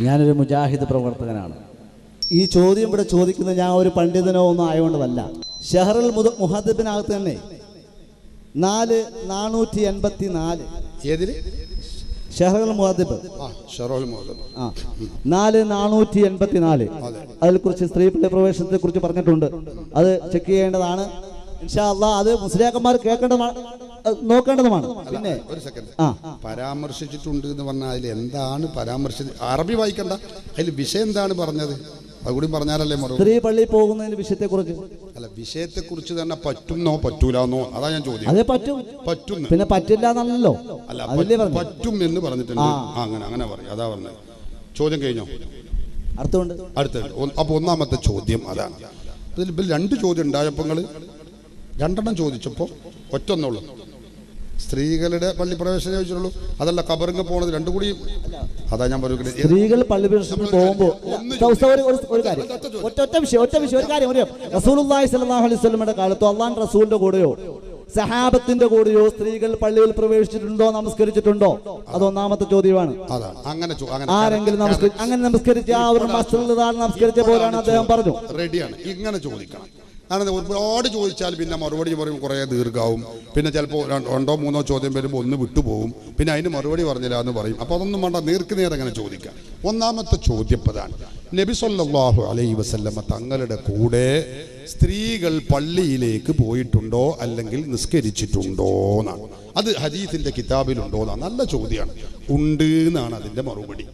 ഞാനൊരു മുജാഹിദ് പ്രവർത്തകനാണ്. ഈ ചോദ്യം ഇവിടെ ചോദിക്കുന്നത് ഞാൻ ഒരു പണ്ഡിതനോ ഒന്നും ആയതുകൊണ്ടതല്ല. ഷെഹറൽ മുദ മുഹദ്ദിബിനകത്ത് തന്നെ നാല് നാനൂറ്റി എൺപത്തി നാല് ഏതിൽ? ഷെഹറൽ മുഹദ്ദിബ്. ആ നാല് നാനൂറ്റി എൺപത്തി നാല് അതിനെക്കുറിച്ച് സ്ത്രീ പ്രവേശനത്തെ കുറിച്ച് പറഞ്ഞിട്ടുണ്ട്. അത് ചെക്ക് ചെയ്യേണ്ടതാണ്. ഇൻഷാ അത് മുസ്ലിയാക്കന്മാർ കേൾക്കേണ്ടതാണ്. നോക്കേണ്ടതുമാണ്. പിന്നെ ഒരു സെക്കൻഡ് ആ. പരാമർശിച്ചിട്ടുണ്ട് എന്ന് പറഞ്ഞാൽ അതിൽ എന്താണ് പരാമർശിച്ചത് അറബി വായിക്കണ്ട. അതിൽ വിഷയം എന്താണ് പറഞ്ഞത്? അതുകൂടി പറഞ്ഞാലല്ലേ മറു. സ്ത്രീ പോകുന്നതിന് വിഷയത്തെ കുറിച്ച് അല്ല വിഷയത്തെ കുറിച്ച് തന്നെ പറ്റുന്നോ പറ്റൂലെന്നോ? അതാ ഞാൻ ചോദ്യം. അതെ പറ്റും. പറ്റും പിന്നെ പറ്റില്ല എന്നല്ലോ അല്ല പറ്റും എന്ന് പറഞ്ഞിട്ടുണ്ട്. ആ. അങ്ങനെ അങ്ങനെ പറയും. അതാ പറഞ്ഞത്. ചോദ്യം കഴിഞ്ഞോ? അടുത്തുണ്ട്. അടുത്ത. അപ്പൊ ഒന്നാമത്തെ ചോദ്യം അതാണ്. ഇതിൽ രണ്ട് ചോദ്യം ഉണ്ടായപ്പോൾ രണ്ടെണ്ണം രണ്ടെണ്ണം ചോദിച്ചപ്പോൾ ഒറ്റൊന്നുള്ളൂ സ്ത്രീകളുടെ പള്ളി പ്രവേശനം ചോദിച്ചുള്ളൂ അതല്ല കബറിങ് പോണത് രണ്ടു കൂടി അതാ ഞാൻ പറയുന്നത് സ്ത്രീകൾ പള്ളി പ്രവേശനത്തിന് പോകുമ്പോൾ ഒരു കാര്യം. ഒറ്റ വിഷയം ഒറ്റ വിഷയം ഒരു കാര്യം ഒരു റസൂലുള്ളാഹി സ്വല്ലല്ലാഹു അലൈഹി വസല്ലമയുടെ കാലത്തോ അള്ളാൻ റസൂലിന്റെ കൂടെയോ സഹാബത്തിന്റെ കൂടെയോ സ്ത്രീകൾ പള്ളിയിൽ പ്രവേശിച്ചിട്ടുണ്ടോ നമസ്കരിച്ചിട്ടുണ്ടോ? അത് ഒന്നാമത്തെ ചോദ്യമാണ്. ആരെങ്കിലും അങ്ങനെ നമസ്കരിച്ച ആ ഒരു നമസ്കരിച്ച പോലാണ് അദ്ദേഹം പറഞ്ഞു. റെഡിയാണ്. ഇങ്ങനെ ചോദിക്കണം. കാരണം ഒരുപാട് ചോദിച്ചാൽ പിന്നെ മറുപടി പറയും കുറേ ദീർഘാവും. പിന്നെ ചിലപ്പോൾ രണ്ടോ മൂന്നോ ചോദ്യം വരുമ്പോൾ ഒന്ന് വിട്ടുപോകും. പിന്നെ അതിന് മറുപടി പറഞ്ഞില്ല എന്ന് പറയും. അപ്പോൾ അതൊന്നും വേണ്ട നേർക്ക് നേരെ അങ്ങനെ ചോദിക്കാം. ഒന്നാമത്തെ ചോദ്യപ്പതാണ് നബി സല്ലല്ലാഹു അലൈഹി വസല്ലമ തങ്ങളുടെ കൂടെ സ്ത്രീകൾ പള്ളിയിലേക്ക് പോയിട്ടുണ്ടോ അല്ലെങ്കിൽ നിസ്കരിച്ചിട്ടുണ്ടോ എന്നാണ്. അത് ഹദീസിന്റെ കിതാബിലുണ്ടോ എന്നാണ്. നല്ല ചോദ്യമാണ് ഉണ്ട് എന്നാണ് അതിന്റെ മറുപടി.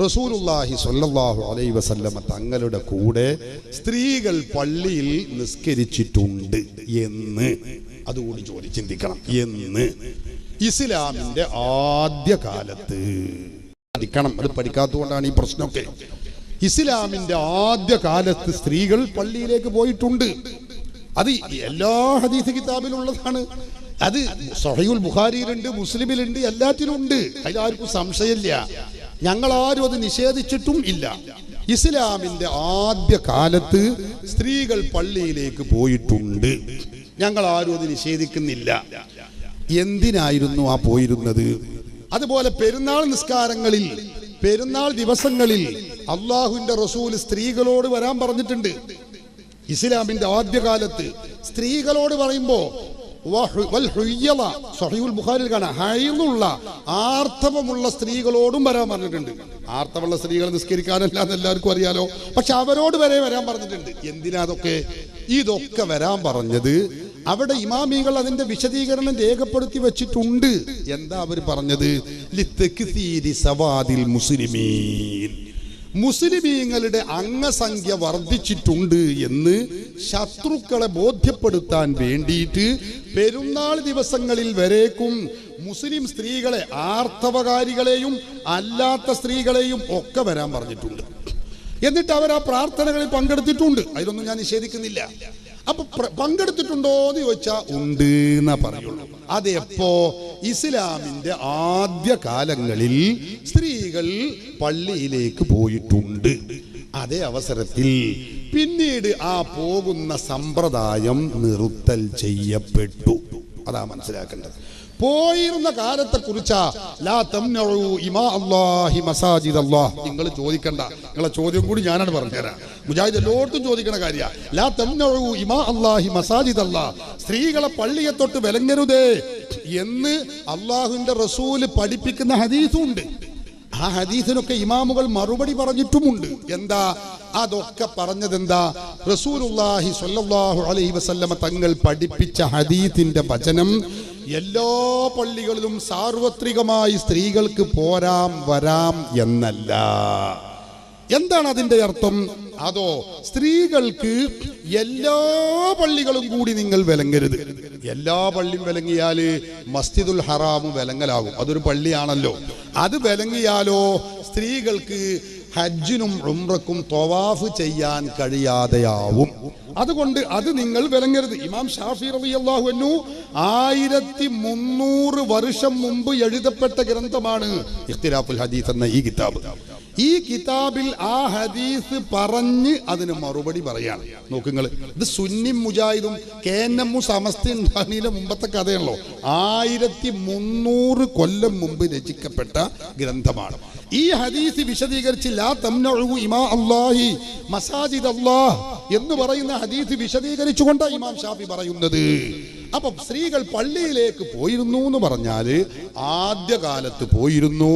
റസൂലുള്ളാഹി സ്വല്ലല്ലാഹു അലൈഹി വസല്ലമ തങ്ങളുടെ കൂടെ സ്ത്രീകൾ പള്ളിയിൽ നിസ്കരിച്ചിട്ടുണ്ട് എന്ന്. അതുകൂടി ചോദി ചിന്തിക്കണം. എന്ന്. ഇസ്ലാമിന്റെ ആദ്യ കാലത്ത്. പഠിക്കണം. അത് പഠിക്കാത്തതുകൊണ്ടാണ് ഈ പ്രശ്നമൊക്കെ. ഇസ്ലാമിന്റെ ആദ്യ കാലത്ത് സ്ത്രീകൾ പള്ളിയിലേക്ക് പോയിട്ടുണ്ട്. അത് എല്ലാ ഹദീസ് കിതാബിലുള്ളതാണ്. അത് സഹയുൽ ബുഖാരിയിലുണ്ട് മുസ്ലിമിലുണ്ട് എല്ലാറ്റിലും ഉണ്ട് അതിലാർക്കും സംശയമില്ല. ഞങ്ങളാരും അത് നിഷേധിച്ചിട്ടും ഇല്ല. ഇസ്ലാമിന്റെ ആദ്യ കാലത്ത് സ്ത്രീകൾ പള്ളിയിലേക്ക് പോയിട്ടുണ്ട്. ഞങ്ങൾ ആരും അത് നിഷേധിക്കുന്നില്ല. എന്തിനായിരുന്നു ആ പോയിരുന്നത്? അതുപോലെ പെരുന്നാൾ നിസ്കാരങ്ങളിൽ പെരുന്നാൾ ദിവസങ്ങളിൽ അള്ളാഹുവിന്റെ റസൂൽ സ്ത്രീകളോട് വരാൻ പറഞ്ഞിട്ടുണ്ട്. ഇസ്ലാമിന്റെ ആദ്യകാലത്ത് സ്ത്രീകളോട് പറയുമ്പോ കാണാം. ഹൈലുള്ള ആർത്തവമുള്ള സ്ത്രീകളോടും വരാൻ പറഞ്ഞിട്ടുണ്ട്. ആർത്തവമുള്ള സ്ത്രീകൾ നിസ്കരിക്കാനല്ല എന്ന് എല്ലാവർക്കും അറിയാലോ. പക്ഷെ അവരോട് വരെ വരാൻ പറഞ്ഞിട്ടുണ്ട്. എന്തിനാ അതൊക്കെ? ഇതൊക്കെ വരാൻ പറഞ്ഞത് അവിടെ ഇമാമികൾ അതിന്റെ വിശദീകരണം രേഖപ്പെടുത്തി വെച്ചിട്ടുണ്ട്. എന്താ അവർ പറഞ്ഞത്? മുസ്ലിമീൻ. മുസ്ലിമീങ്ങളുടെ അംഗസംഖ്യ വർദ്ധിച്ചിട്ടുണ്ട് എന്ന് ശത്രുക്കളെ ബോധ്യപ്പെടുത്താൻ വേണ്ടിയിട്ട് പെരുന്നാൾ ദിവസങ്ങളിൽ വരേക്കും മുസ്ലിം സ്ത്രീകളെ ആർത്തവകാരികളെയും അല്ലാത്ത സ്ത്രീകളെയും ഒക്കെ വരാൻ പറഞ്ഞിട്ടുണ്ട്. എന്നിട്ട് അവർ ആ പ്രാർത്ഥനകളിൽ പങ്കെടുത്തിട്ടുണ്ട്. അതിലൊന്നും ഞാൻ നിഷേധിക്കുന്നില്ല. അപ്പൊ പങ്കെടുത്തിട്ടുണ്ടോ എന്ന് ചോദിച്ചാൽ ഉണ്ട് എന്നാ പറയുള്ളൂ. അതെപ്പോ? ഇസ്ലാമിന്റെ ആദ്യ കാലങ്ങളിൽ സ്ത്രീകൾ പള്ളിയിലേക്ക് പോയിട്ടുണ്ട്. അതേ അവസരത്തിൽ പിന്നീട് ആ പോകുന്ന സമ്പ്രദായം നിർത്തൽ ചെയ്യപ്പെട്ടു. അതാ മനസ്സിലാക്കേണ്ടത്. പോയിരുന്ന കാലത്തെ കുറിച്ചാ നിങ്ങൾ ചോദിക്കണ്ട. നിങ്ങളെ ചോദ്യം കൂടി ഞാനാണ് പറഞ്ഞുതരാം. മുജാഹിദ് എല്ലായിടത്തും ചോദിക്കണ കാര്യ. സ്ത്രീകളെ പള്ളിയെ തൊട്ട് വിലങ്ങരുതേ എന്ന് അള്ളാഹുവിന്റെ റസൂൽ പഠിപ്പിക്കുന്ന ഹദീസും ഉണ്ട്. ആ ഹദീസിനൊക്കെ ഇമാമുകൾ മറുപടി പറഞ്ഞിട്ടുമുണ്ട്. എന്താ? അതൊക്കെ പറഞ്ഞതെന്താ? റസൂലുള്ളാഹി സ്വല്ലല്ലാഹു അലൈഹി വസല്ലമ തങ്ങൾ പഠിപ്പിച്ച ഹദീസിന്റെ വചനം എല്ലാ പള്ളികളിലും സാർവത്രികമായി സ്ത്രീകൾക്ക് പോരാം വരാം എന്നല്ല. എന്താണ് അതിന്റെ അർത്ഥം? അതോ സ്ത്രീകൾക്ക് എല്ലാ പള്ളികളും കൂടി നിങ്ങൾ വിലങ്ങരുത്. എല്ലാ പള്ളിയും വിലങ്ങിയാൽ മസ്ജിദുൽ ഹറാമും വിലങ്ങലാകും. അതൊരു പള്ളിയാണല്ലോ. അത് വിലങ്ങിയാലോ സ്ത്രീകൾക്ക് ഹജ്ജിനും ഉംറക്കും തൊവാഫ് ചെയ്യാൻ കഴിയാതെയാവും. അതുകൊണ്ട് അത് നിങ്ങൾ വിലങ്ങരുത്. ഇമാം ഷാഫി റളിയല്ലാഹു അൻഹു ആയിരത്തി മുന്നൂറ് വർഷം മുമ്പ് എഴുതപ്പെട്ട ഗ്രന്ഥമാണ് ഇഖ്തിലാഫുൽ ഹദീസ് എന്ന ഈ കിതാബ്. ഈ കിതാബിൽ ആ ഹദീസ് പറഞ്ഞ് അതിന് മറുപടി പറയാണ്. നോക്കുങ്ങൾ ഇത് സുന്നി മുജാഹിദും കെ എൻ എമ്മും സമസ്ത ഉണ്ടാകുന്നതിന്റെ മുമ്പത്തെ കഥയാണല്ലോ. ആയിരത്തി മുന്നൂറ് കൊല്ലം മുമ്പ് രചിക്കപ്പെട്ട ഗ്രന്ഥമാണ്. ഈ ഹദീസ് വിശദീകരിച്ച് ലാ ഇമാ അള്ളാഹി മസാജിദ് അല്ലാഹ് എന്ന് പറയുന്ന ഹദീസ് വിശദീകരിച്ചുകൊണ്ടാണ് ഇമാം ഷാഫി പറയുന്നത്. അപ്പം സ്ത്രീകൾ പള്ളിയിലേക്ക് പോയിരുന്നു എന്ന് പറഞ്ഞാൽ ആദ്യകാലത്ത് പോയിരുന്നു.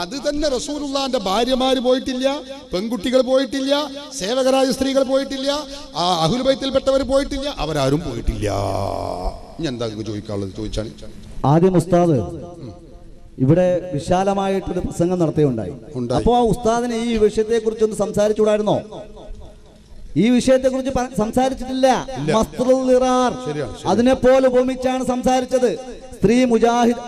അത് തന്നെ റസൂലുള്ളാന്റെ ഭാര്യമാര് പോയിട്ടില്ല പെൺകുട്ടികൾ പോയിട്ടില്ല സേവകരായ സ്ത്രീകൾ പോയിട്ടില്ല ആ അഹുൽബൈത്തിൽപ്പെട്ടവർ പോയിട്ടില്ല അവരാരും പോയിട്ടില്ല. ഞാൻ എന്താ ചോദിക്കാനുള്ളത് ചോദിച്ചാണ് ആദ്യം ഉസ്താദ് ഇവിടെ വിശാലമായിട്ടൊരു പ്രസംഗം നടത്തുകയുണ്ടായി ഉണ്ടായി. അപ്പോ ആ ഉസ്താദിനെ ഈ വിഷയത്തെ കുറിച്ച് ഒന്ന് സംസാരിച്ചുകൂടായിരുന്നോ? ഈ വിഷയത്തെ കുറിച്ച് സംസാരിച്ചിട്ടില്ല. നിറാർ. അതിനെ പോലെ ഉപമിച്ചാണ് സംസാരിച്ചത്. സ്ത്രീ മുജാഹിദ്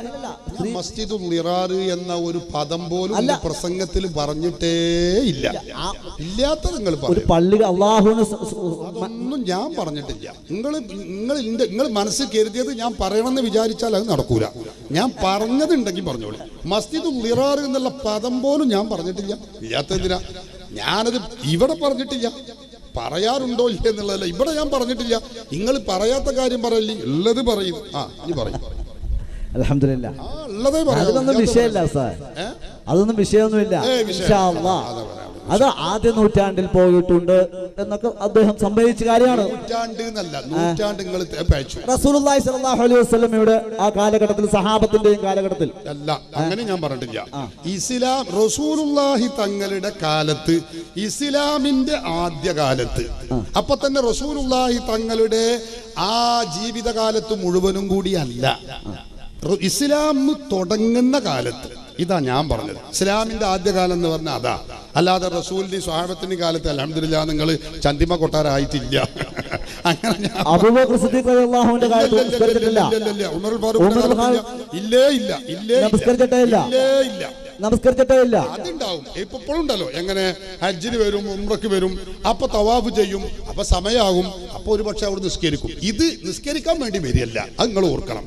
മസ്ജിദുൽ നിറാറ് എന്ന ഒരു പദം പോലും പ്രസംഗത്തിൽ പറഞ്ഞിട്ടേ ഇല്ല. ഇല്ലാത്ത നിങ്ങൾ ഒരു പള്ളി അള്ളാഹുവിന് അതൊന്നും ഞാൻ പറഞ്ഞിട്ടില്ല. നിങ്ങൾ നിങ്ങൾ നിങ്ങൾ മനസ്സിൽ കരുതിയത് ഞാൻ പറയണമെന്ന് വിചാരിച്ചാൽ അത് നടക്കൂല. ഞാൻ പറഞ്ഞതുണ്ടെങ്കിൽ പറഞ്ഞോളൂ. മസ്ജിദുൽ ലിറാർ എന്നുള്ള പദം പോലും ഞാൻ പറഞ്ഞിട്ടില്ല. ഇല്ലാത്ത എന്തിനാ? ഞാനത് ഇവിടെ പറഞ്ഞിട്ടില്ല. പറയാറുണ്ടോ ഇല്ല എന്നുള്ളതല്ല ഇവിടെ ഞാൻ പറഞ്ഞിട്ടില്ല. നിങ്ങൾ പറയാത്ത കാര്യം പറയല്ലേ? ഉള്ളത് പറയും. ആ ഇനി പറയും. അലഹമില്ല. അതൊന്നും വിഷയമില്ല സാർ അതൊന്നും വിഷയമൊന്നുമില്ല. അത് ആദ്യ നൂറ്റാണ്ടിൽ പോയിട്ടുണ്ട്. എന്നൊക്കെ അദ്ദേഹം സംഭവിച്ച കാര്യമാണ്. റസൂലുള്ളാഹി സ്വല്ലല്ലാഹു അലൈഹി വസല്ലമയുടെ ആ കാലഘട്ടത്തിൽ സഹാബത്തിന്റെയും കാലഘട്ടത്തിൽ. അല്ല അങ്ങനെ ഞാൻ പറഞ്ഞിട്ടില്ല. ഇസ്ലാം റസൂലുള്ളാഹി തങ്ങളുടെ കാലത്ത് ഇസ്ലാമിന്റെ ആദ്യ കാലത്ത് അപ്പൊ തന്നെ റസൂലുള്ളാഹി തങ്ങളുടെ ആ ജീവിതകാലത്ത് മുഴുവനും കൂടിയല്ല ഇസ്ലാം തുടങ്ങുന്ന കാലത്ത്. ഇതാ ഞാൻ പറഞ്ഞത്. ഇസ്ലാമിന്റെ ആദ്യകാലം എന്ന് പറഞ്ഞാൽ അതാ. അല്ലാതെ റസൂലിന്റെ സ്വഹാബത്തിന്റെ കാലത്ത് അലഹമില്ല നിങ്ങൾ ചന്തിമ കൊട്ടാരായിട്ടില്ല. ഇല്ലേ ഇല്ല ഇല്ലേ ഇല്ല. നമസ്കരിച്ചിട്ടേ ഇല്ല. ഇല്ലേ. ഇല്ല. നമസ്കരിച്ചിട്ടേ ഇല്ല. അതുണ്ടാവും. ഇപ്പൊ ഉണ്ടല്ലോ. എങ്ങനെ ഹജ്ജിന് വരും ഉമ്രക്ക് വരും അപ്പൊ തവാഫ് ചെയ്യും അപ്പൊ സമയാകും അപ്പൊ ഒരു പക്ഷെ അവിടെ നിസ്കരിക്കും. ഇത് നിസ്കരിക്കാൻ വേണ്ടി വരികയല്ല. അത് നിങ്ങൾ ഓർക്കണം.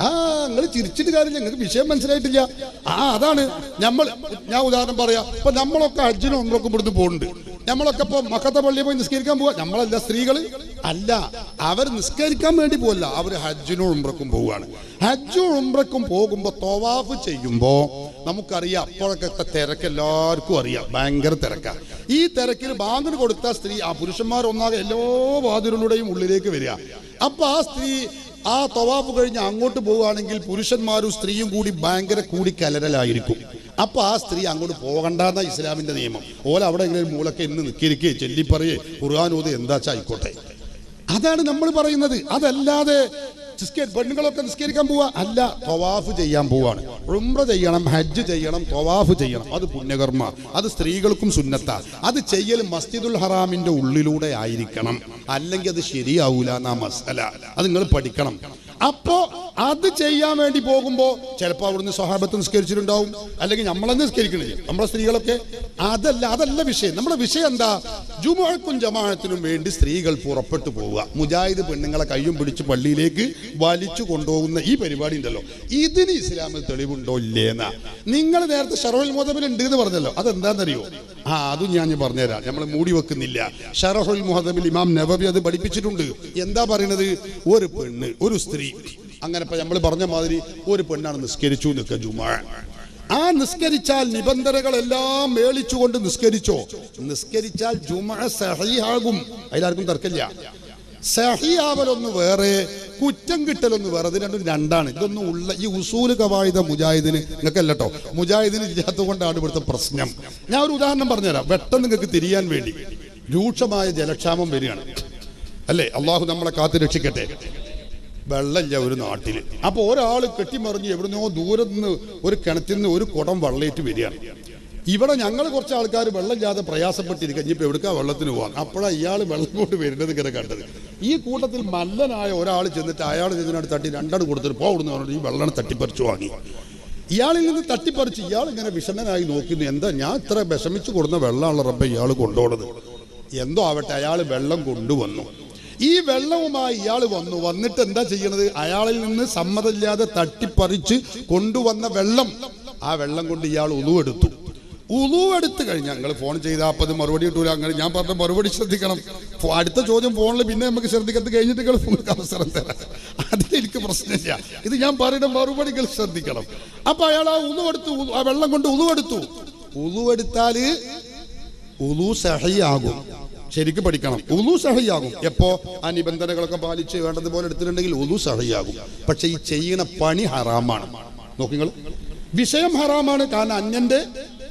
ആ നിങ്ങൾ ചിരിച്ചിട്ട് കാര്യമില്ല. നിങ്ങൾക്ക് വിഷയം മനസ്സിലായിട്ടില്ല. ആ അതാണ് നമ്മൾ ഞാൻ ഉദാഹരണം പറയാം. ഇപ്പൊ നമ്മളൊക്കെ ഹജ്ജിനും ഒന്നൊക്കെ ഇവിടുന്ന് പോകുന്നുണ്ട് നമ്മളൊക്കെ ഇപ്പൊ മക്കത്തെ പള്ളിയിൽ പോയി നിസ്കരിക്കാൻ പോവാ. നമ്മളല്ല സ്ത്രീകൾ അല്ല അവർ നിസ്കരിക്കാൻ വേണ്ടി പോവല്ല. അവർ ഹജ്ജിനും ഉംറക്കും പോവുകയാണ്. ഹജ്ജും ഉംറക്കും പോകുമ്പോ തവാഫ് ചെയ്യുമ്പോ നമുക്കറിയാം അപ്പോഴൊക്കെ തിരക്ക് എല്ലാവർക്കും അറിയാം. ഭയങ്കര തിരക്കാ. ഈ തിരക്കിൽ ബാങ്കിന് കൊടുത്ത സ്ത്രീ ആ പുരുഷന്മാർ ഒന്നാകെ എല്ലാ വാതിലുകളുടെയും ഉള്ളിലേക്ക് വരിക. അപ്പൊ ആ സ്ത്രീ ആ തവാഫ് കഴിഞ്ഞ് അങ്ങോട്ട് പോവുകയാണെങ്കിൽ പുരുഷന്മാരും സ്ത്രീയും കൂടി ഭയങ്കര കൂടി കലരലായിരിക്കും അപ്പൊ ആ സ്ത്രീ അങ്ങോട്ട് പോകണ്ടെന്ന ഇസ്ലാമിന്റെ നിയമം. ഓല അവിടെ എങ്ങനെ മൂലൊക്കെ ഇന്ന് നിൽക്കിരിക്കേ ചെല്ലിപ്പറയേ ഖുർആാനോത് എന്താ ആയിക്കോട്ടെ. അതാണ് നമ്മൾ പറയുന്നത്. അതല്ലാതെ നിസ്കരി- പെണ്ണുങ്ങളൊക്കെ നിസ്കരിക്കാൻ പോവാ? അല്ല തൊവാഫ് ചെയ്യാൻ പോവാണ്. ഉംറ ചെയ്യണം ഹജ്ജ് ചെയ്യണം തൊവാഫ് ചെയ്യണം. അത് പുണ്യകർമ്മ. അത് സ്ത്രീകൾക്കും സുന്നത്ത. അത് ചെയ്യൽ മസ്ജിദുൽ ഹറാമിന്റെ ഉള്ളിലൂടെ ആയിരിക്കണം. അല്ലെങ്കിൽ അത് ശരിയാവൂല എന്നാ മസല. അത് നിങ്ങൾ പഠിക്കണം. അപ്പോ അത് ചെയ്യാൻ വേണ്ടി പോകുമ്പോ ചിലപ്പോ അവിടുന്ന് സ്വഹാബത്ത് നിസ്കരിച്ചിട്ടുണ്ടാവും. അല്ലെങ്കിൽ നമ്മളെ നിസ്കരിക്കണില്ല. നമ്മളെ സ്ത്രീകളൊക്കെ അതല്ല അതല്ല വിഷയം. നമ്മുടെ വിഷയം എന്താ? ജുമുഅക്കും ജമാഅത്തിനും വേണ്ടി സ്ത്രീകൾ പുറപ്പെട്ടു പോവുക. മുജാഹിദ് പെണ്ണുങ്ങളെ കയ്യും പിടിച്ച് പള്ളിയിലേക്ക് വലിച്ചു കൊണ്ടുപോകുന്ന ഈ പരിപാടി ഉണ്ടല്ലോ. ഇതിന് ഇസ്ലാമിൽ തെളിവുണ്ടോ ഇല്ലേന്നാ. നിങ്ങൾ നേരത്തെ ഷറോൽ മോദമിൽ ഉണ്ട് എന്ന് പറഞ്ഞല്ലോ. അതെന്താണെന്നറിയോ ആ അതും ഞാൻ പറഞ്ഞുതരാം. നമ്മൾ മൂടി വെക്കുന്നില്ല. ഷറഹുൽ മുഹദബിൽ ഇമാം നവബി അത് പഠിപ്പിച്ചിട്ടുണ്ട്. എന്താ പറയുന്നത് ഒരു പെണ്ണ് ഒരു സ്ത്രീ. അങ്ങനെ നമ്മൾ പറഞ്ഞ മാതിരി ഒരു പെണ്ണാണ് നിസ്കരിച്ചു നിൽക്കുക ജുമാ. ആ നിസ്കരിച്ചാൽ നിബന്ധനകളെല്ലാം മേളിച്ചുകൊണ്ട് നിസ്കരിച്ചോ? നിസ്കരിച്ചാൽ ജുമ സഹിയാകും അതിലാർക്കും തർക്കമില്ല. സഹിയാവലൊന്ന് വേറെ കുറ്റം കിട്ടലൊന്ന് വേറെ. ഇത് രണ്ടും രണ്ടാണ്. ഇതൊന്നും ഉള്ള ഈ ഉസൂൽ കവായുധ മുജാഹിദിന് നിങ്ങൾക്കല്ല മുജാഹിദിന് ഇല്ലാത്തത് കൊണ്ടാണ് ഇവിടുത്തെ പ്രശ്നം. ഞാൻ ഒരു ഉദാഹരണം പറഞ്ഞുതരാം. പെട്ടെന്ന് നിങ്ങൾക്ക് തിരിയാൻ വേണ്ടി രൂക്ഷമായ ജലക്ഷാമം വരികയാണ്. അല്ലേ? അള്ളാഹു നമ്മളെ കാത്തു രക്ഷിക്കട്ടെ. വെള്ളമില്ല ഒരു നാട്ടിൽ അപ്പോൾ ഒരാൾ കെട്ടിമറിഞ്ഞ് എവിടുന്നോ ദൂരെ നിന്ന് ഒരു കിണറ്റിൽ നിന്ന് ഒരു കുടം വെള്ളേറ്റ് വരികയാണ്. ഇവിടെ ഞങ്ങൾ കുറച്ച് ആൾക്കാർ വെള്ളമില്ലാതെ പ്രയാസപ്പെട്ടിരിക്കുക ഇനിയിപ്പോൾ എവിടുക്കാ വെള്ളത്തിന് പോകാൻ അപ്പോഴാണ് ഇയാൾ വെള്ളം കൊണ്ട് വരുന്നത് ഇങ്ങനെ കണ്ടത്. ഈ കൂട്ടത്തിൽ മല്ലനായ ഒരാൾ ചെന്നിട്ട് അയാൾ ചെന്നിട്ട് തട്ടി രണ്ടാട് കൊടുത്തിട്ട് പോകുന്നു പറഞ്ഞിട്ട് ഈ വെള്ളം തട്ടിപ്പറിച്ചു വാങ്ങി. ഇയാളിൽ നിന്ന് തട്ടിപ്പറിച്ച് ഇയാൾ ഇങ്ങനെ വിഷമനായി നോക്കുന്നു. എന്താ ഞാൻ ഇത്ര വിഷമിച്ച് കൊടുന്ന വെള്ളമുള്ള റബ്ബ ഇയാൾ കൊണ്ടുപോണത്. എന്തോ ആവട്ടെ അയാൾ വെള്ളം കൊണ്ടുവന്നു. ഈ വെള്ളവുമായി ഇയാൾ വന്നു. വന്നിട്ട് എന്താ ചെയ്യണത്? അയാളിൽ നിന്ന് സമ്മതമില്ലാതെ തട്ടിപ്പറിച്ച് കൊണ്ടുവന്ന വെള്ളം. ആ വെള്ളം കൊണ്ട് ഇയാൾ ഉളുവെടുത്തു. ഉളു എടുത്ത് കഴിഞ്ഞാൽ നിങ്ങൾ ഫോൺ ചെയ്താൽ അപ്പം അത് മറുപടി കിട്ടൂല. അങ്ങനെ ഞാൻ പറഞ്ഞ മറുപടി ശ്രദ്ധിക്കണം. അടുത്ത ചോദ്യം ഫോണിൽ പിന്നെ നമുക്ക് ശ്രദ്ധിക്കത്ത് കഴിഞ്ഞിട്ട് നിങ്ങൾ നിങ്ങൾക്ക് അവസരം തരാം. അതിലെനിക്ക് പ്രശ്നമില്ല. ഇത് ഞാൻ പറയുന്ന മറുപടികൾ ശ്രദ്ധിക്കണം. അപ്പൊ അയാൾ ആ ഉളു എടുത്തു ആ വെള്ളം കൊണ്ട് ഉളു എടുത്തു. ഉളു എടുത്താൽ ഉളു സഹയാകും. ശരിക്ക് പഠിക്കണം. ഉളു സഹയാകും. എപ്പോ? ആ നിബന്ധനകളൊക്കെ പാലിച്ച് വേണ്ടതുപോലെ എടുത്തിട്ടുണ്ടെങ്കിൽ ഉളു സഹയാകും. പക്ഷെ ഈ ചെയ്യുന്ന പണി ഹറാമാണ്. നോക്കിങ്ങൾ വിഷയം ഹറാമാണ്. കാരണം അന്യന്റെ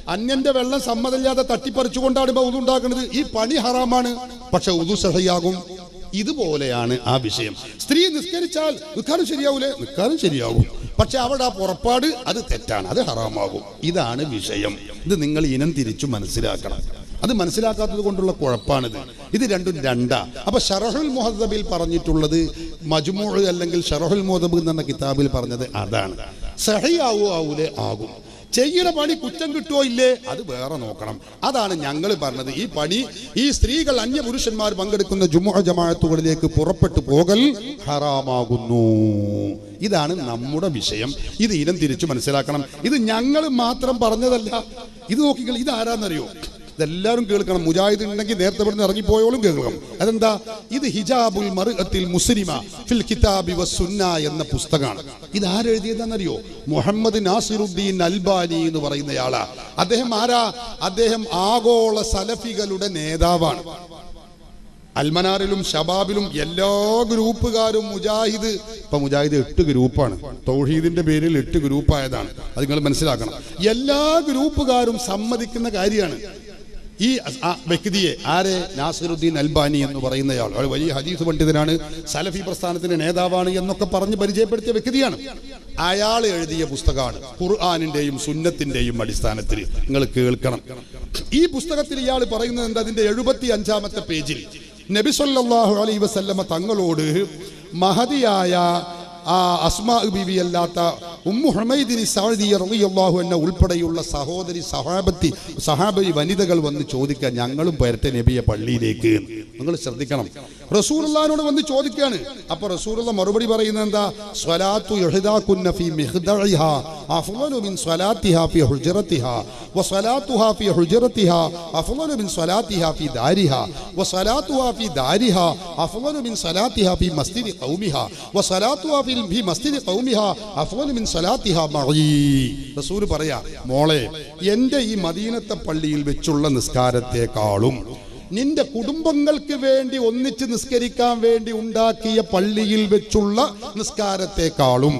അന്യന്റെ വെള്ളം സമ്മതമില്ലാതെ തട്ടിപ്പറിച്ചുകൊണ്ടാണ് ഇപ്പൊ ഉണ്ടാക്കുന്നത്. ഈ പണി ഹറാമാണ് പക്ഷെ ഉതു സഹയാകും. ഇതുപോലെയാണ് ആ വിഷയം. സ്ത്രീ നിസ്കരിച്ചാൽ നിൽക്കാനും ശരിയാവൂലേ? നിൽക്കാനും ശരിയാകും. പക്ഷെ അവിടെ ആ പുറപ്പാട് അത് തെറ്റാണ് അത് ഹറാമാകും. ഇതാണ് വിഷയം. ഇത് നിങ്ങൾ ഇനം തിരിച്ചു മനസ്സിലാക്കണം. അത് മനസ്സിലാക്കാത്തത് കൊണ്ടുള്ള കുഴപ്പമാണിത് ഇത് രണ്ടും രണ്ടാ. അപ്പൊ ഷറഹുൽ മുഹദബിൽ പറഞ്ഞിട്ടുള്ളത് മജ്മൂഴ് അല്ലെങ്കിൽ ഷറഹുൽ മുഹദബ് എന്ന കിതാബിൽ പറഞ്ഞത് അതാണ്. സഹിയാവോ ആവൂലേ? ആകും. ചെയ്യുന്ന പണി കുറ്റം കിട്ടുമോ ഇല്ലേ? അത് വേറെ നോക്കണം. അതാണ് ഞങ്ങൾ പറഞ്ഞത്. ഈ പണി ഈ സ്ത്രീകൾ അന്യ പുരുഷന്മാർ പങ്കെടുക്കുന്ന ജുമുഅ ജമാഅത്തുകളിലേക്ക് പുറപ്പെട്ടു പോകൽ ഹറാമാകുന്നു. ഇതാണ് നമ്മുടെ വിഷയം. ഇത് ഇനം തിരിച്ചു മനസ്സിലാക്കണം. ഇത് ഞങ്ങൾ മാത്രം പറഞ്ഞതല്ല. ഇത് നോക്കിക്കൾ ഇത് ആരാന്നറിയോ? ഇതെല്ലാവരും കേൾക്കണം. മുജാഹിദ് ഉണ്ടെങ്കിൽ നേരത്തെ പറഞ്ഞ് ഇറങ്ങിപ്പോയോളും കേൾക്കണം. അതെന്താ? ഇത് ഹിജാബുൽ മറുഅത്തിൽ മുസ്ലിമ ഫിൽ കിതാബി വസുന്ന എന്ന പുസ്തകമാണ്. ഇത് ആരെഴുതിയതെന്നറിയോ മുഹമ്മദ് നാസിറുദ്ദീൻ അൽബാനി എന്ന് പറയുന്നയാളാ. അദ്ദേഹം ആരാ? അദ്ദേഹം ആഗോള സലഫികളുടെ നേതാവാണ്. അൽമനാറിലും ഷബാബിലും എല്ലാ ഗ്രൂപ്പുകാരും മുജാഹിദ്. ഇപ്പൊ മുജാഹിദ് എട്ട് ഗ്രൂപ്പാണ്. തൗഹീദിന്റെ പേരിൽ എട്ട് ഗ്രൂപ്പായതാണ്. അത് നിങ്ങൾ മനസ്സിലാക്കണം. എല്ലാ ഗ്രൂപ്പുകാരും സമ്മതിക്കുന്ന കാര്യമാണ്. ഈ വ്യക്തിയെ ആരെ നാസിറുദ്ദീൻ അൽബാനി എന്ന് പറയുന്നയാൾ? വലിയ ഹദീസ് പണ്ഡിതനാണ് സലഫി പ്രസ്ഥാനത്തിന്റെ നേതാവാണ് എന്നൊക്കെ പറഞ്ഞ് പരിചയപ്പെടുത്തിയ വ്യക്തിയാണ്. അയാൾ എഴുതിയ പുസ്തകമാണ് ഖുർആാനിന്റെയും സുന്നത്തിന്റെയും അടിസ്ഥാനത്തിൽ. നിങ്ങൾ കേൾക്കണം. ഈ പുസ്തകത്തിൽ ഇയാൾ പറയുന്നത് എന്താ? അതിന്റെ എഴുപത്തി അഞ്ചാമത്തെ പേജിൽ നബി അലൈ വസല്ലമ തങ്ങളോട് മഹതിയായ ആ അസ്മാ ബിവി അല്ലാത്ത ഉമ്മു ഉൾപ്പെടെയുള്ള സഹോദരി സഹാബത്തി സഹാബരി വനിതകൾ വന്ന് ചോദിക്കാൻ ഞങ്ങളും പരട്ടെ നബിയെ പള്ളിയിലേക്ക്. നിങ്ങൾ ശ്രദ്ധിക്കണം. റസൂലുള്ളാഹിനോട് വന്ന് ചോദിക്കുകയാണ്. അപ്പൊ റസൂലുള്ള മറുപടി പറയുന്നത് എന്താ? സ്വലാത്തു യഹ്ദാകുന്ന ഫീ മിഹ്ദഇഹാ അഫ്ളലു മിൻ സ്വലാത്തിഹാ ഫീ ഹുജ്റത്തിഹാ വസ്വലാത്തുഹാ ഫീ ഹുജ്റത്തിഹാ അഫ്ളലു മിൻ സ്വലാത്തിഹാ ഫീ ദാരിഹാ വസ്വലാത്തുഹാ ഫീ ദാരിഹാ അഫ്ളലു മിൻ സ്വലാത്തിഹാ ഫീ മസ്ജിദി ഖൗമിഹാ വസ്വലാത്തുഹാ ഫീ ഫീ മസ്ജിദി ഖൗമിഹാ അഫ്ളലു മിൻ സ്വലാത്തിഹാ മഈ റസൂൽ പറയാ മോളെ എന്റെ ഈ മദീനത്തെ പള്ളിയിൽ വെച്ചുള്ള നിസ്കാരത്തെക്കാളും നിന്റെ കുടുംബങ്ങൾക്ക് വേണ്ടി ഒന്നിച്ച് നിസ്കരിക്കാൻ വേണ്ടി ഉണ്ടാക്കിയ പള്ളിയിൽ വെച്ചുള്ള നിസ്കാരത്തെക്കാളും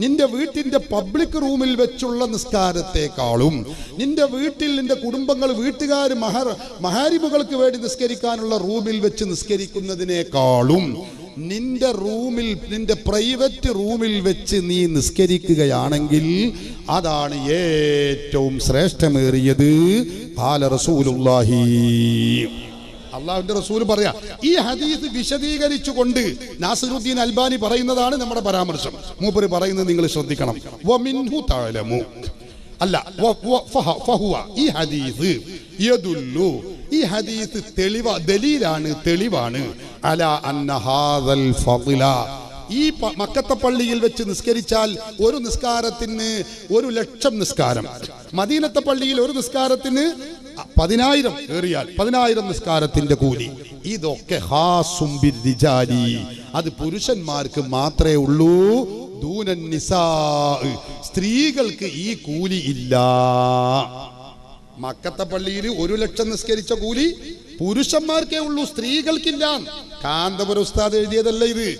നിന്റെ വീട്ടിന്റെ പബ്ലിക് റൂമിൽ വെച്ചുള്ള നിസ്കാരത്തെക്കാളും നിന്റെ വീട്ടിൽ നിന്റെ കുടുംബങ്ങൾ വീട്ടുകാർ മഹർ മഹാരിമുകൾക്ക് വേണ്ടി നിസ്കരിക്കാനുള്ള റൂമിൽ വെച്ച് നിസ്കരിക്കുന്നതിനേക്കാളും നിന്റെ റൂമിൽ നിന്റെ പ്രൈവറ്റ് റൂമിൽ വെച്ച് നീ നിസ്കരിക്കുകയാണെങ്കിൽ അതാണ് ഏറ്റവും ശ്രേഷ്ഠമേറിയത്. കാല റസൂലുള്ളാഹി അള്ളാഹുവിന്റെ റസൂൽ പറയാ ഈ ഹദീസ് വിശദീകരിച്ചുകൊണ്ട് നാസിറുദ്ദീൻ അൽബാനി പറയുന്നതാണ് നമ്മുടെ പരാമർശം. മൂപ്പര് പറയുന്നത് നിങ്ങൾ ശ്രദ്ധിക്കണം. അല്ല ഈ ഹദീസ് യദുല്ലു ഈ ഹദീസ് തെളിവ ദലീലാണ് തെളിവാണ്. അല അന്ന ഹാദൽ ഫളില ഈ മക്കത്ത പള്ളിയിൽ വെച്ച് നിസ്കരിച്ചാൽ ഒരു നിസ്കാരത്തിന് ഒരു ലക്ഷം നിസ്കാരം. മദീനത്തെ പള്ളിയിൽ ഒരു നിസ്കാരത്തിന് പതിനായിരം ഏറിയാൽ പതിനായിരം നിസ്കാരത്തിന്റെ കൂലി. ഇതൊക്കെ. അത് പുരുഷന്മാർക്ക് മാത്രമേ ഉള്ളൂ. ദൂനൻ നിസാ. സ്ത്രീകൾക്ക് ഈ കൂലി ഇല്ല. മക്കത്തെ പള്ളിയിൽ ഒരു ലക്ഷം നിസ്കരിച്ച കൂലി പുരുഷന്മാർക്കേ ഉള്ളൂ സ്ത്രീകൾക്കില്ല. കാന്തപുര ഉസ്താദ് എഴുതിയതല്ല ഇത്?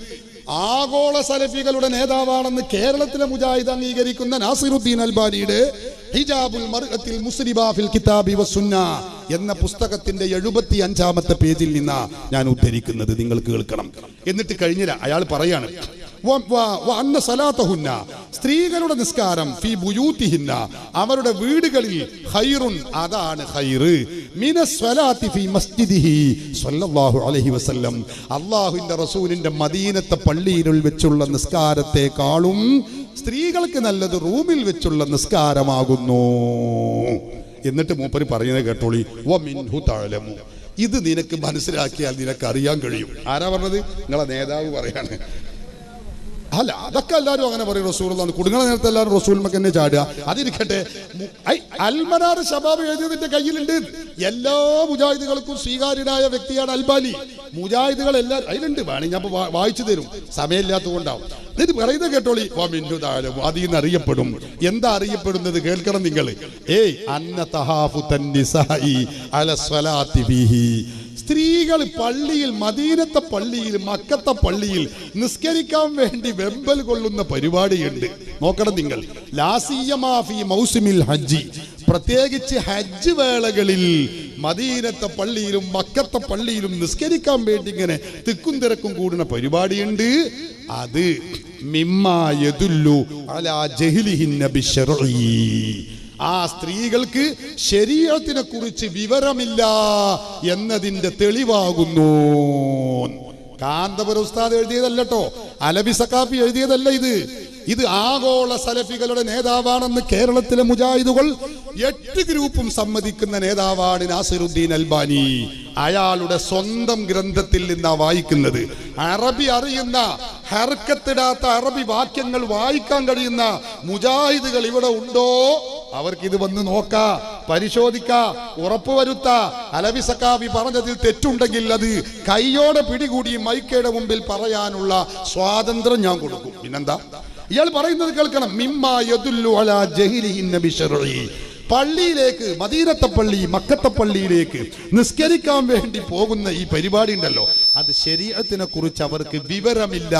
ആഗോള സലഫികളുടെ നേതാവാണെന്ന് കേരളത്തിലെ മുജാഹിദ് അംഗീകരിക്കുന്ന നാസിറുദ്ദീൻ അൽബാനിയുടെ ഹിജാബുൽ മർഹത്തിൽ മുസ്ലിബാഫിൽ കിതാബി വസുന്ന എന്ന പുസ്തകത്തിന്റെ എഴുപത്തി അഞ്ചാമത്തെ പേജിൽ നിന്നാ ഞാൻ ഉദ്ധരിക്കുന്നത്. നിങ്ങൾ കേൾക്കണം. എന്നിട്ട് കഴിഞ്ഞില്ല അയാൾ പറയാണ് സ്ത്രീകളുടെ നിസ്കാരം ഫി ബുയൂത്തിഹിന്ന. അവരുടെ വീടുകളിൽ ഹൈറുൻ അതാണ് ഹൈറ് മിന സ്വലാത്തി ഫി മസ്ജിദിഹി സ്വല്ലല്ലാഹു അലൈഹി വസല്ലം. അള്ളാഹുവിന്റെ റസൂലിന്റെ മദീനത്തെ പള്ളിയിൽ വെച്ചുള്ള നിസ്കാരത്തെക്കാളും സ്ത്രീകൾക്ക് നല്ലത് റൂമിൽ വെച്ചുള്ള നിസ്കാരമാകുന്നു. എന്നിട്ട് മൂപ്പര് പറയുന്നത് കേട്ടോളി വ മിൻഹു തഅലമു. ഇത് നിനക്ക് മനസ്സിലാക്കിയാൽ നിനക്ക് അറിയാൻ കഴിയും. ആരാ പറഞ്ഞത്? നിങ്ങളെ നേതാവ് പറയാണ്. അല്ല അതൊക്കെ എല്ലാവരും അങ്ങനെ പറയും റസൂൽ കുടുങ്ങണ നേരത്തെ എല്ലാവരും റസൂൽമക്ക് തന്നെ ചാടുക. അതിരിക്കട്ടെ അൽമനാർ ഷബാബ് എഴുതിയതിന്റെ കയ്യിലുണ്ട്. എല്ലാ മുജാഹിദുകൾക്കും സ്വീകാര്യനായ വ്യക്തിയാണ് അൽബാലി മുജാഹിദുകൾ എല്ലാവരും അതിലുണ്ട് വേണമെങ്കിൽ ഞാൻ വായിച്ചു തരും. സമയമില്ലാത്തത് കൊണ്ടാവും ഇത് പറയുന്നത് കേട്ടോളി വാ മിന്നു താഴെ അതിൽ നിന്ന് അറിയപ്പെടും. എന്താ അറിയപ്പെടുന്നത്? കേൾക്കണം നിങ്ങൾ. ഏയ് അന്ന തഹാഫു തന്നിസായി അല സ്വലാത്തി ഫീഹി. സ്ത്രീകൾ പള്ളിയിൽ മദീനത്തെ പള്ളിയിൽ മക്കത്തെ പള്ളിയിൽ നിസ്കരിക്കാൻ വേണ്ടി വെമ്പൽ കൊള്ളുന്ന പരിപാടിയുണ്ട്. നോക്കണം നിങ്ങൾ. മൗസിമിൽ ഹജ്ജി. പ്രത്യേകിച്ച് ഹജ്ജ് വേളകളിൽ മദീനത്തെ പള്ളിയിലും മക്കത്തെ പള്ളിയിലും നിസ്കരിക്കാൻ വേണ്ടി ഇങ്ങനെ തിക്കും തിരക്കും കൂടുന്ന പരിപാടിയുണ്ട്. അത് മിമ്മാ അലാ ജഹിലിഹിന്ന ബിശ്ശർഈ ആ സ്ത്രീകൾക്ക് ശരീരത്തിനെ കുറിച്ച് വിവരമില്ല എന്നതിന്റെ തെളിവാകുന്നു. കാന്തപുര ഉസ്താദ് എഴുതിയതല്ലോ അലബി സക്കാഫി എഴുതിയതല്ല ഇത്. ഇത് ആഗോള സലഫികളുടെ നേതാവാണെന്ന് കേരളത്തിലെ മുജാഹിദുകൾ എട്ട് ഗ്രൂപ്പും സമ്മതിക്കുന്ന നേതാവാണ് നാസിറുദ്ദീൻ അൽബാനി. അയാളുടെ സ്വന്തം ഗ്രന്ഥത്തിൽ നിന്നാ വായിക്കുന്നത്. അറബി അറിയുന്ന ഹർക്കത്തിടാത്ത അറബി വാക്യങ്ങൾ വായിക്കാൻ കഴിയുന്ന മുജാഹിദുകൾ ഇവിടെ ഉണ്ടോ? അവർക്ക് ഇത് വന്ന് നോക്കാ പരിശോധിക്കാ ഉറപ്പുവരുത്ത. അലവി സക്കാബി പറഞ്ഞതിൽ തെറ്റുണ്ടെങ്കിൽ അത് കൈയോടെ പിടികൂടി മൈക്കയുടെ മുമ്പിൽ പറയാനുള്ള സ്വാതന്ത്ര്യം ഞാൻ കൊടുക്കും. പിന്നെന്താ? ഇയാൾ പറയുന്നത് കേൾക്കണം. മിമ്മ യദുല്ലു നബി പള്ളിയിലേക്ക് മദീനത്തെ പള്ളി മക്കത്തെ പള്ളിയിലേക്ക് നിസ്കരിക്കാൻ വേണ്ടി പോകുന്ന ഈ പരിപാടി ഉണ്ടല്ലോ. അത് ശരീരത്തിനെ കുറിച്ച് അവർക്ക് വിവരമില്ല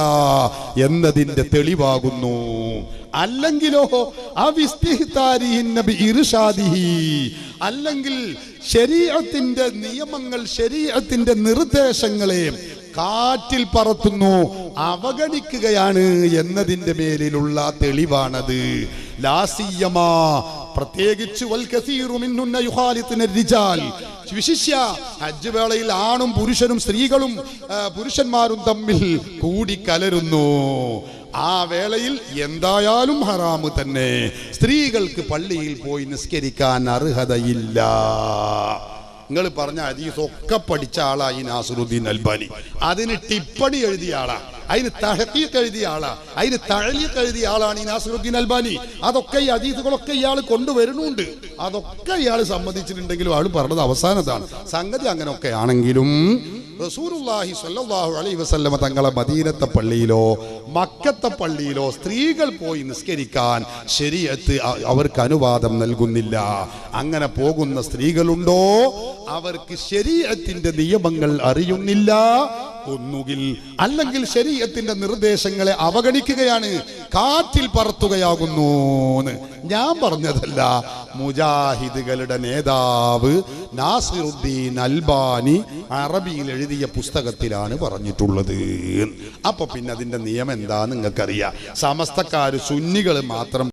എന്നതിന്റെ തെളിവാകുന്നു. അല്ലെങ്കിലോ അല്ലെങ്കിൽ ശരീരത്തിന്റെ നിയമങ്ങൾ ശരീരത്തിന്റെ നിർദ്ദേശങ്ങളെ കാറ്റിൽ പറത്തുന്നു അവഗണിക്കുകയാണ് എന്നതിന്റെ മേലിലുള്ള തെളിവാണത്. ലാസിയമാ പ്രത്യേകിച്ച് വിശിഷ്യ ഹജ്ജ് വേളയിൽ ആണും പുരുഷനും സ്ത്രീകളും പുരുഷന്മാരും തമ്മിൽ കൂടി കലരുന്നു ആ വേളയിൽ എന്തായാലും ഹറാമ് തന്നെ. സ്ത്രീകൾക്ക് പള്ളിയിൽ പോയി നിസ്കരിക്കാൻ അർഹതയില്ല. നിങ്ങൾ പറഞ്ഞ ഹദീസ് ഒക്കെ പഠിച്ച ആളാ ഈ നാസറുദ്ദീൻ അൽബാനി. അതിന് ടിപ്പണി എഴുതിയ ആളാ. അതിന് തഹത്തി എഴുതിയ ആളാ. അതിന് തഴലി എഴുതിയ ആളാണ് ഈ നാസറുദ്ദീൻ അൽബാനി. അതൊക്കെ ഈ അതീതുകളൊക്കെ ഇയാൾ കൊണ്ടുവരുന്നുണ്ട് അതൊക്കെ ഇയാൾ സമ്മതിച്ചിട്ടുണ്ടെങ്കിലും ആൾ പറഞ്ഞത് അവസാനതാണ്. സംഗതി അങ്ങനെയൊക്കെ ആണെങ്കിലും റസൂലുള്ളാഹി സ്വല്ലല്ലാഹു അലൈഹി തങ്ങളെ മദീനത്തെ പള്ളിയിലോ മക്കത്തെ പള്ളിയിലോ സ്ത്രീകൾ പോയി നിസ്കരിക്കാൻ ശരീഅത്ത് അവർക്ക് അനുവാദം നൽകുന്നില്ല. അങ്ങനെ പോകുന്ന സ്ത്രീകളുണ്ടോ? അവർക്ക് ശരീരത്തിന്റെ നിയമങ്ങൾ അറിയുന്നില്ല. ഒന്നുകിൽ അല്ലെങ്കിൽ ശരീരത്തിന്റെ നിർദ്ദേശങ്ങളെ അവഗണിക്കുകയാണ് കാറ്റിൽ പറത്തുകയാകുന്നു ഞാൻ പറഞ്ഞതല്ല മുജാഹിദുകളുടെ നേതാവ് നാസിറുദ്ദീൻ അൽബാനി അറബിയിൽ എഴുതിയ പുസ്തകത്തിലാണ് പറഞ്ഞിട്ടുള്ളത്. അപ്പൊ പിന്നെ അതിന്റെ നിയമം എന്താ നിങ്ങൾക്കറിയാം. സമസ്തക്കാര് സുന്നികൾ മാത്രം